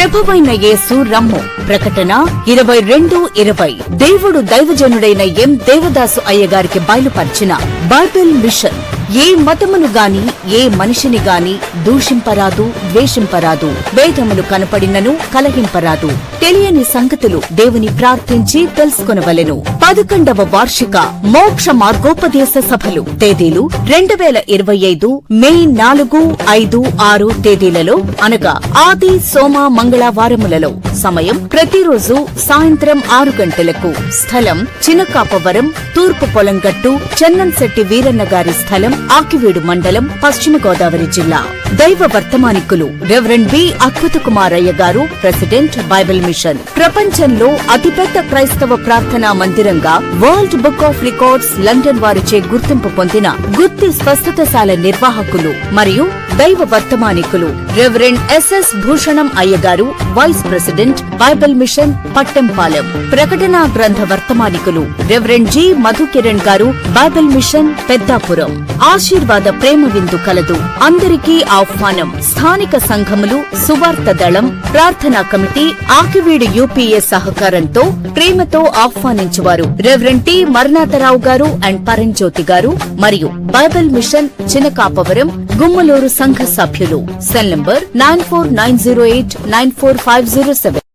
ప్రభువైన యేసు రమ్ము. ప్రకటన ఇరవై రెండు ఇరవై. దేవుడు దైవజనుడైన ఎం దేవదాసు అయ్యగారికి బయలుపరిచిన బైబిల్ మిషన్. ఏ మతమును గాని ఏ మనిషిని గాని దూషింపరాదు ద్వేషింపరాదు. భేదములు కనపడినను కలహింపరాదు. తెలియని సంగతులు దేవుని ప్రార్థించి తెలుసుకొనవలెను. పదకొండవ వార్షిక మోక్ష మార్గోపదేశ సభలు. తేదీలు రెండు వేల ఇరవై ఐదు మే నాలుగు ఐదు ఆరు తేదీలలో అనగా ఆది సోమ మంగళవారములలో సమయం ప్రతిరోజు సాయంత్రం ఆరు గంటలకు. స్థలం చినకాపవరం తూర్పు పొలంగట్టు చెన్నంశెట్టి వీరన్న గారి స్థలం ఆకివీడు మండలం పశ్చిమ గోదావరి జిల్లా. దైవ వర్తమానికులు రెవరెండ్ బి అద్భుత కుమారయ్య గారు ప్రెసిడెంట్ బైబిల్ మిషన్. ప్రపంచంలో అతిపెద్ద క్రైస్తవ ప్రార్థనా మందిరంగా world book of records London వారిచే గుర్తింపు పొందిన గుత్తి స్వస్థతశాల నిర్వాహకులు మరియు దైవ వర్తమానికులు రెవరెండ్ ఎస్ఎస్ భూషణం అయ్యగారు vice president Bible mission Pattempalem. ప్రకటనా గ్రంథ వర్తమానికులు రెవరెండ్ జి మధుకిరణ్ గారు బైబిల్ మిషన్ పెద్దాపురం. ఆశీర్వాద ప్రేమ విందు కలదు. అందరికీ ఆహ్వానం. స్థానిక సంఘములు సువార్త దళం ప్రార్థనా కమిటీ ఆకివీడు యూపీఏ సహకారంతో ప్రేమతో ఆహ్వానించువారు రెవరెండ్ టి మరణాథరావు గారు అండ్ పరంజ్యోతి గారు మరియు బైబిల్ మిషన్ చినకాపవరం గుమ్మలూరు సంఘ సభ్యులు. Cell number nine four nine zero eight nine four five zero seven.